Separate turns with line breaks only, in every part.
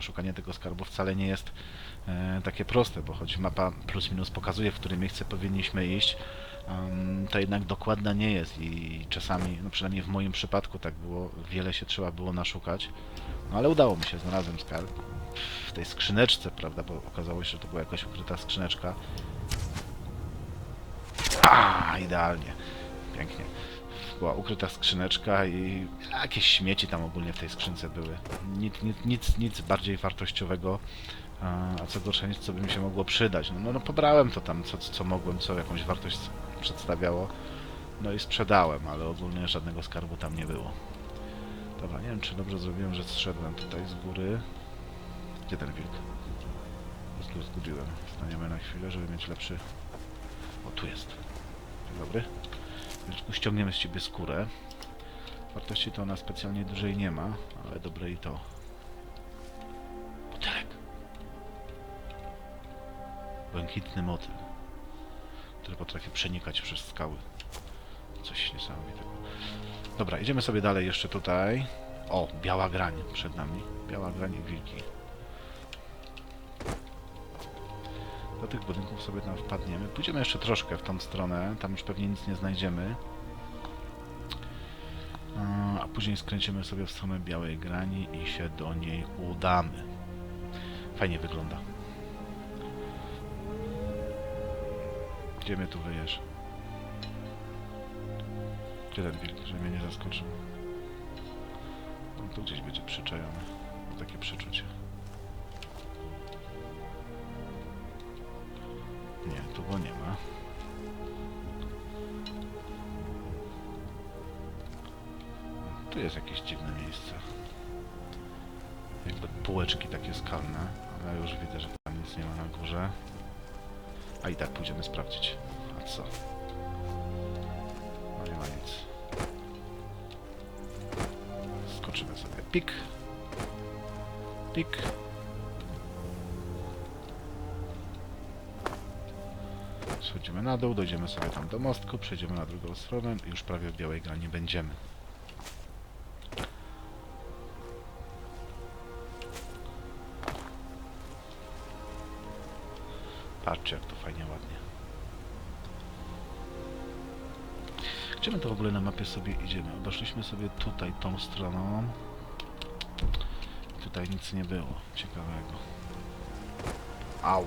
szukanie tego skarbu wcale nie jest e, takie proste, bo choć mapa plus minus pokazuje, w które miejsce powinniśmy iść, to jednak dokładna nie jest i czasami, no przynajmniej w moim przypadku tak było, wiele się trzeba było naszukać, no ale udało mi się, znalazłem skarb w tej skrzyneczce, prawda, bo okazało się, że to była jakaś ukryta skrzyneczka. A, idealnie. Pięknie. Była ukryta skrzyneczka i jakieś śmieci tam ogólnie w tej skrzynce były. Nic, nic, nic, nic bardziej wartościowego, a co gorsza, nic co by mi się mogło przydać. No, no, no pobrałem to tam, co, co mogłem, co jakąś wartość przedstawiało. No i sprzedałem, ale ogólnie żadnego skarbu tam nie było. Dobra, nie wiem czy dobrze zrobiłem, że zszedłem tutaj z góry. Gdzie ten wilk? Prostu zgubiłem. Staniemy na chwilę, żeby mieć lepszy... O, tu jest. Dzień dobry. Wilczku, ściągniemy z ciebie skórę. Wartości to ona specjalnie dużej nie ma, ale dobre i to. Butelek. Błękitny motyl, który potrafi przenikać przez skały. Coś niesamowitego. Dobra, idziemy sobie dalej jeszcze tutaj. O, biała grań przed nami. Biała grań i wilki. Do tych budynków sobie tam wpadniemy. Pójdziemy jeszcze troszkę w tą stronę. Tam już pewnie nic nie znajdziemy. A, A później skręcimy sobie w stronę białej grani i się do niej udamy. Fajnie wygląda. Gdzie mnie tu wyjesz? Gdzie ten wilk, żeby mnie nie zaskoczył? On tu gdzieś będzie przyczajony. Mam takie przeczucie. Nie, tu go nie ma. Tu jest jakieś dziwne miejsce. Jakby półeczki takie skalne, ale już widzę, że tam nic nie ma na górze. A i tak pójdziemy sprawdzić. A co? No nie ma nic. Skoczymy sobie. Pik. Pik. Schodzimy na dół, dojdziemy sobie tam do mostku, przejdziemy na drugą stronę i już prawie w białej grani będziemy. Patrzcie jak to fajnie, ładnie. Gdzie my to w ogóle na mapie sobie idziemy? Obeszliśmy sobie tutaj tą stroną. Tutaj nic nie było ciekawego. Au!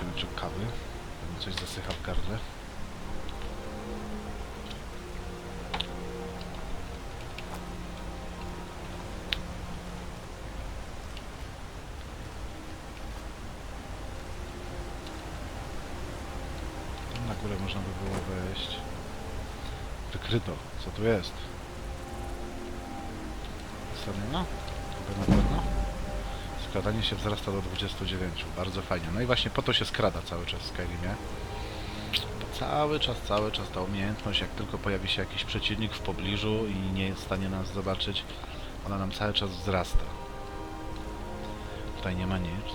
Na kawy. Coś zasycha w gardle. Na górę można by było wejść. Wykryto. Co tu jest? To by na pewno? Skradanie się wzrasta do 29. Bardzo fajnie. No i właśnie po to się skrada cały czas w Skyrimie. To cały czas, cały czas ta umiejętność, jak tylko pojawi się jakiś przeciwnik w pobliżu i nie jest w stanie nas zobaczyć, ona nam cały czas wzrasta. Tutaj nie ma nic,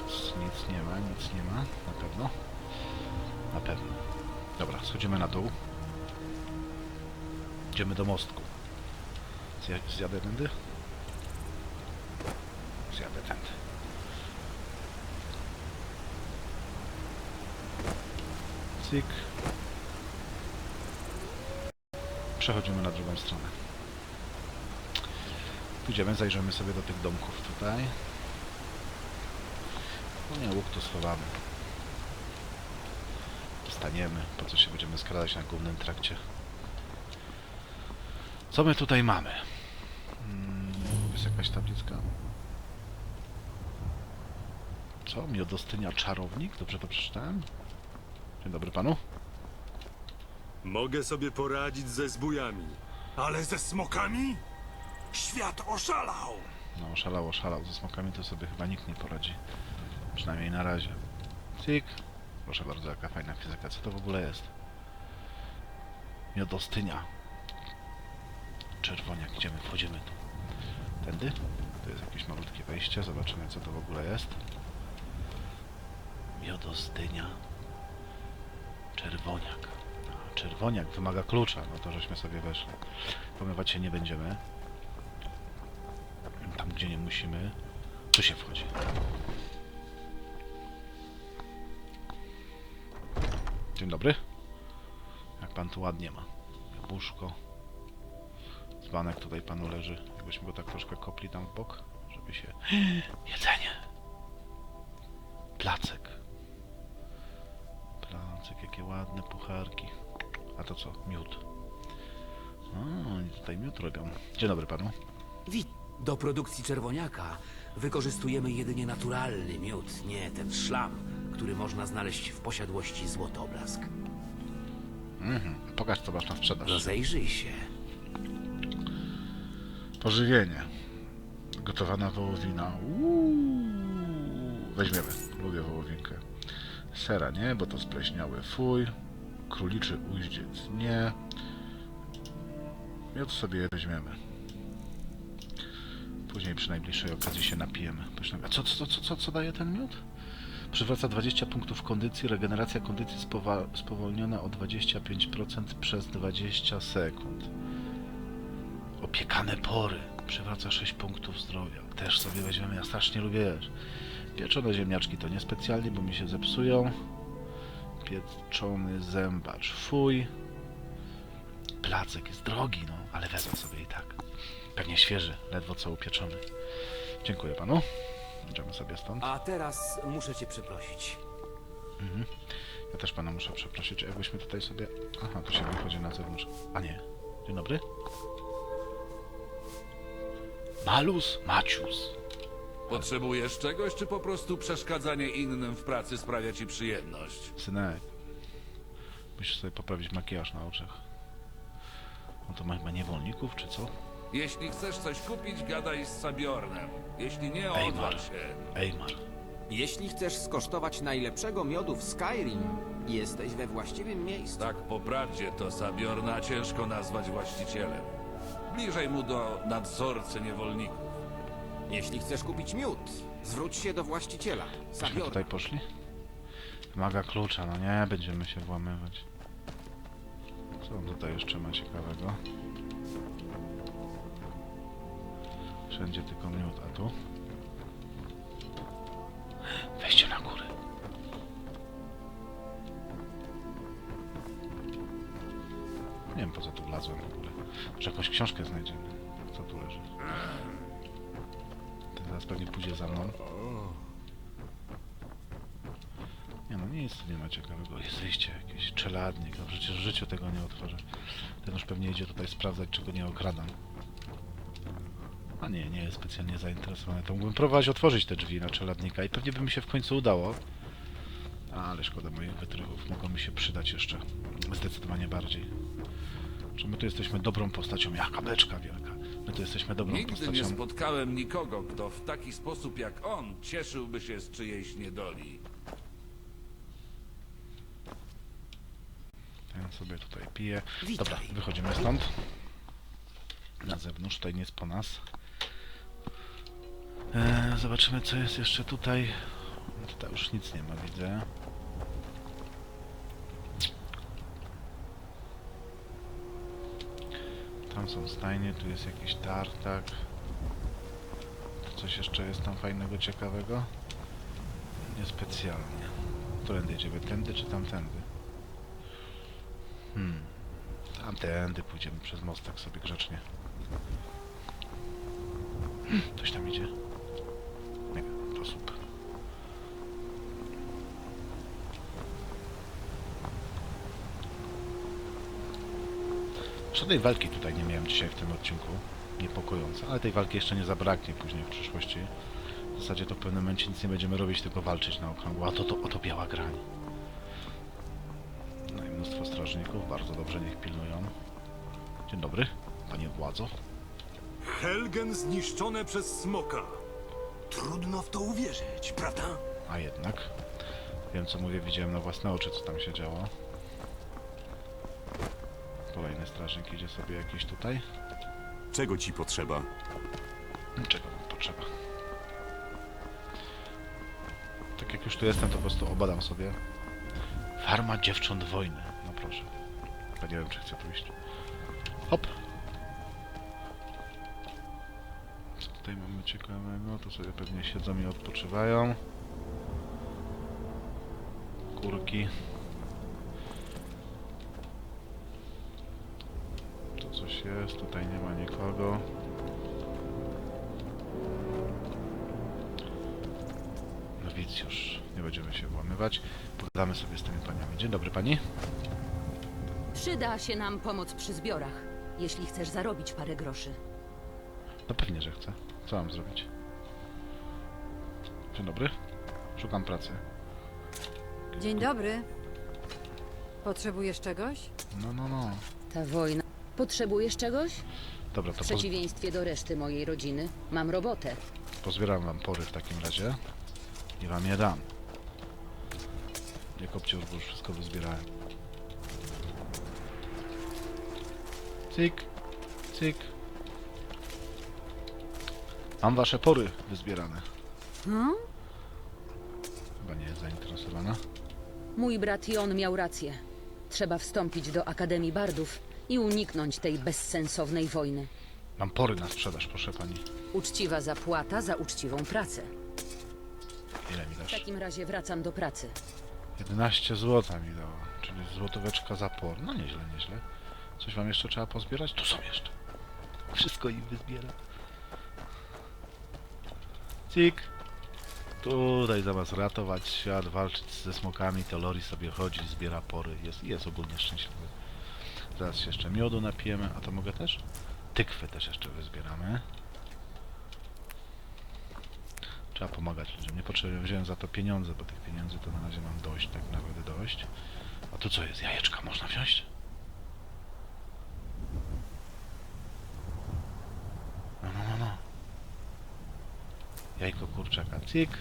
nic nie ma, nic nie ma, na pewno. Na pewno. Dobra, schodzimy na dół. Idziemy do mostku. Zja zjadę tędy? Zjadę tędy. Cyk. Przechodzimy na drugą stronę. Pójdziemy, zajrzymy sobie do tych domków tutaj. No nie, łuk tu schowamy. Staniemy, po co się będziemy skradać na głównym trakcie. Co my tutaj mamy? Mm, jest jakaś tabliczka. Co? Miodostynia czarownik? Dobrze to przeczytałem? Dzień dobry panu.
Mogę sobie poradzić ze zbójami.
Ale ze smokami? Świat oszalał!
No, oszalał, oszalał. Ze smokami to sobie chyba nikt nie poradzi. Przynajmniej na razie. Cyk. Proszę bardzo, jaka fajna fizyka. Co to w ogóle jest? Miodostynia. Czerwoniak. Gdzie my wchodzimy tu? Tędy? To jest jakieś malutkie wejście. Zobaczymy, co to w ogóle jest. Miodostynia. Czerwoniak. A, czerwoniak wymaga klucza. No to żeśmy sobie weszli. Pomywać się nie będziemy. gdzie nie musimy. Tu się wchodzi. Dzień dobry. Jak pan tu ładnie ma. Jabłuszko. Dzbanek tutaj panu leży. Jakbyśmy go tak troszkę kopli tam w bok, żeby się... Jedzenie! Placek. Placek, jakie ładne pucharki. A to co? Miód. O, oni tutaj miód robią. Dzień dobry panu.
Wit. Do produkcji czerwoniaka wykorzystujemy jedynie naturalny miód, nie ten szlam, który można znaleźć w posiadłości Złotoblask.
Mhm. Pokaż co masz na sprzedaż.
Rozejrzyj się.
Pożywienie. Gotowana wołowina. Uuu. Weźmiemy. Lubię wołowinkę. Sera nie, bo to spleśniały fuj. Króliczy uździec nie. Miód sobie weźmiemy. Później przy najbliższej okazji się napijemy. A co, co, co, co, co daje ten miód? Przywraca 20 punktów kondycji, regeneracja kondycji spowolniona o 25% przez 20 sekund. Opiekane pory. Przywraca 6 punktów zdrowia. Też sobie weźmiemy. Ja strasznie lubię. Pieczone ziemniaczki to niespecjalnie, bo mi się zepsują. Pieczony zębacz. Fuj. Placek jest drogi, no, ale wezmę sobie i tak. Pewnie świeży, ledwo co upieczony. Dziękuję panu. Idziemy sobie stąd.
A teraz muszę cię przeprosić.
Ja też pana muszę przeprosić, jakbyśmy tutaj sobie... Aha, tu się wychodzi na zewnątrz. A nie. Dzień dobry. Malus Macius.
Potrzebujesz czegoś, czy po prostu przeszkadzanie innym w pracy sprawia ci przyjemność?
Synek. Musisz sobie poprawić makijaż na oczach. No to ma chyba niewolników, czy co?
Jeśli chcesz coś kupić, gadaj z Sabiornem. Jeśli nie, odwal
Mar.
się.
Eymar.
Jeśli chcesz skosztować najlepszego miodu w Skyrim, jesteś we właściwym miejscu.
Tak po prawdzie, to Sabiorna ciężko nazwać właścicielem. Bliżej mu do nadzorcy niewolników.
Jeśli chcesz kupić miód, zwróć się do właściciela.
Myśmy tutaj poszli? Wymaga klucza, no nie, będziemy się włamywać. Co on tutaj jeszcze ma ciekawego? Wszędzie tylko miód, a tu? Wejście na górę. Nie wiem po co tu wlazłem w ogóle. Może jakąś książkę znajdziemy. Za mną. Nie no, nic tu nie ma ciekawego. Jest wyjście jakieś, czeladnik. No przecież w życiu tego nie otworzę. Ten już pewnie idzie tutaj sprawdzać, czego nie okradam. A nie, nie jest specjalnie zainteresowany. To mógłbym próbować otworzyć te drzwi na czeladnika i pewnie by mi się w końcu udało. Ale szkoda moich wytrychów. Mogą mi się przydać jeszcze. Zdecydowanie bardziej. Czy my tu jesteśmy dobrą postacią? Jaka beczka wielka. My tu jesteśmy dobrą
Nigdy nie
postacią.
spotkałem nikogo, kto w taki sposób jak on cieszyłby się z czyjejś niedoli.
Ten sobie tutaj pije.
Witaj.
Dobra, wychodzimy stąd. Na zewnątrz, tutaj nie jest po nas. Eee, zobaczymy co jest jeszcze tutaj. Tutaj już nic nie ma, widzę. Tam są stajnie, tu jest jakiś tartak. Coś jeszcze jest tam fajnego, ciekawego? Niespecjalnie. Którędy jedziemy? Tędy czy tamtędy? Hmm. Tamtędy pójdziemy przez mostek sobie grzecznie. Hmm, Ktoś tam idzie? Nie wiem, to super. Żadnej walki tutaj nie miałem dzisiaj w tym odcinku. Niepokojące, ale tej walki jeszcze nie zabraknie później w przyszłości. W zasadzie to w pewnym momencie nic nie będziemy robić, tylko walczyć na okrągło. A to, to oto biała grań. No i mnóstwo strażników, bardzo dobrze niech pilnują. Dzień dobry, panie władzo.
Helgen zniszczone przez smoka.
Trudno w to uwierzyć, prawda?
A jednak. Wiem co mówię, widziałem na własne oczy co tam się działo. Kolejny strażnik idzie sobie jakiś tutaj.
Czego ci potrzeba?
Czego wam potrzeba? Tak jak już tu jestem, to po prostu obadam sobie. Farma dziewcząt wojny. No proszę. Chyba nie wiem, czy chcę pójść. Hop. Co tutaj mamy ciekawego? To sobie pewnie siedzą i odpoczywają. Kurki. Tu coś jest, tutaj nie ma nikogo. Nowicjusz. Nie będziemy się włamywać. Pogadamy sobie z tymi paniami. Dzień dobry pani.
Przyda się nam pomoc przy zbiorach, jeśli chcesz zarobić parę groszy.
No pewnie, że chcę. Co mam zrobić? Dzień dobry. Szukam pracy.
Dzień dobry. Potrzebujesz czegoś?
No, no, no.
Ta wojna. Potrzebujesz czegoś?
Dobra,
W
to poz
przeciwieństwie do reszty mojej rodziny, mam robotę.
pozbieram wam pory w takim razie. I wam je dam. Nie kopcie już, bo już wszystko wyzbierałem. Cyk, cyk. Mam wasze pory wyzbierane.
Hmm?
Chyba nie jest zainteresowana.
Mój brat Jon miał rację. Trzeba wstąpić do Akademii Bardów i uniknąć tej bezsensownej wojny.
Mam pory na sprzedaż, proszę pani.
Uczciwa zapłata za uczciwą pracę.
Ile mi
W
dasz?
takim razie wracam do pracy.
11 złota mi dało, czyli złotóweczka za por. No nieźle, nieźle. Coś wam jeszcze trzeba pozbierać? Tu są jeszcze. Wszystko im wyzbiera. Cik. Tutaj zamiast ratować świat, walczyć ze smokami, to Lori sobie chodzi, zbiera pory. Jest, jest ogólnie szczęśliwy. Się jeszcze miodu napijemy, a to mogę też? Tykwy też jeszcze wyzbieramy. Trzeba pomagać ludziom. Niepotrzebnie wziąłem za to pieniądze, bo tych pieniędzy to na razie mam dość, tak naprawdę dość. A tu co jest? Jajeczka można wziąć? No, no, no, no. Jajko kurczaka. Cyk.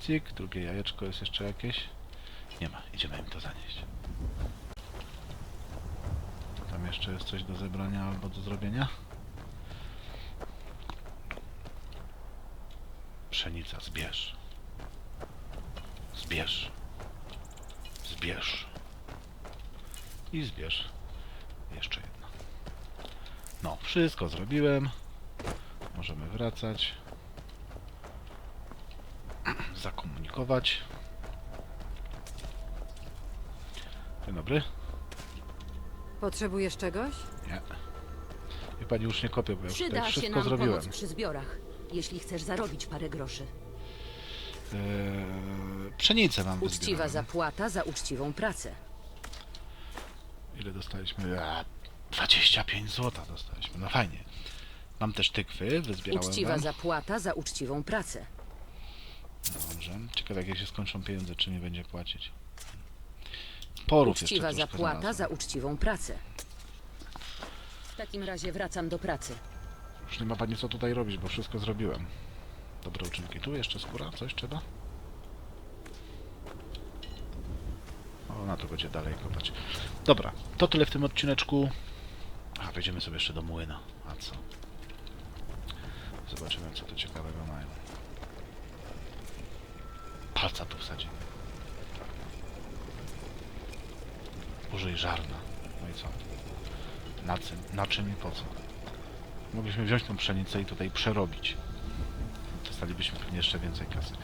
Cyk. Drugie jajeczko jest jeszcze jakieś? Nie ma. Idziemy im to zanieść. Jeszcze jest coś do zebrania albo do zrobienia? Pszenica, zbierz. Zbierz. Zbierz. I zbierz. Jeszcze jedno. No, wszystko zrobiłem. Możemy wracać. Zakomunikować. Dzień dobry.
Potrzebujesz czegoś?
Nie. I pani już nie kopię, bo ja już tutaj
Przyda się
wszystko
nam
zrobiłem.
pomoc przy zbiorach, jeśli chcesz zarobić parę groszy.
Eee, pszenicę mam
Uczciwa zapłata za uczciwą pracę.
Ile dostaliśmy? A, 25 zł dostaliśmy. No fajnie. Mam też tykwy, wyzbierałem
Uczciwa
wam.
zapłata za uczciwą pracę.
Dobrze. Ciekawe jak się skończą pieniądze, czy mi będzie płacić. Porów
Uczciwa
jeszcze troszkę
zapłata
znalazłem.
za uczciwą pracę. W takim razie wracam do pracy.
Już nie ma pani co tutaj robić, bo wszystko zrobiłem. Dobre uczynki. Tu jeszcze skóra? Coś trzeba? O, na to będzie dalej kopać. Dobra, to tyle w tym odcineczku. A, wejdziemy sobie jeszcze do młyna. A co? Zobaczymy, co tu ciekawego mają. Palca tu wsadzimy. Użyj żarna. No i co? Na, czym, na czym i po co? Mogliśmy wziąć tą pszenicę i tutaj przerobić. Dostalibyśmy pewnie jeszcze więcej kasy.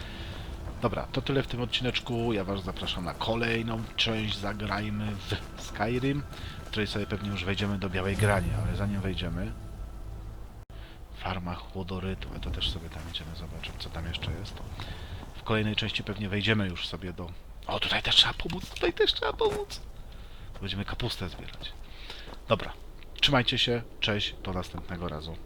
Dobra, to tyle w tym odcineczku. Ja Was zapraszam na kolejną część Zagrajmy w Skyrim, w której sobie pewnie już wejdziemy do Białej Grani, ale zanim wejdziemy... Farma chłodorytu, to też sobie tam idziemy zobaczyć, co tam jeszcze jest. W kolejnej części pewnie wejdziemy już sobie do... O, tutaj też trzeba pomóc, tutaj też trzeba pomóc! Będziemy kapustę zbierać. Dobra, trzymajcie się, cześć, do następnego razu.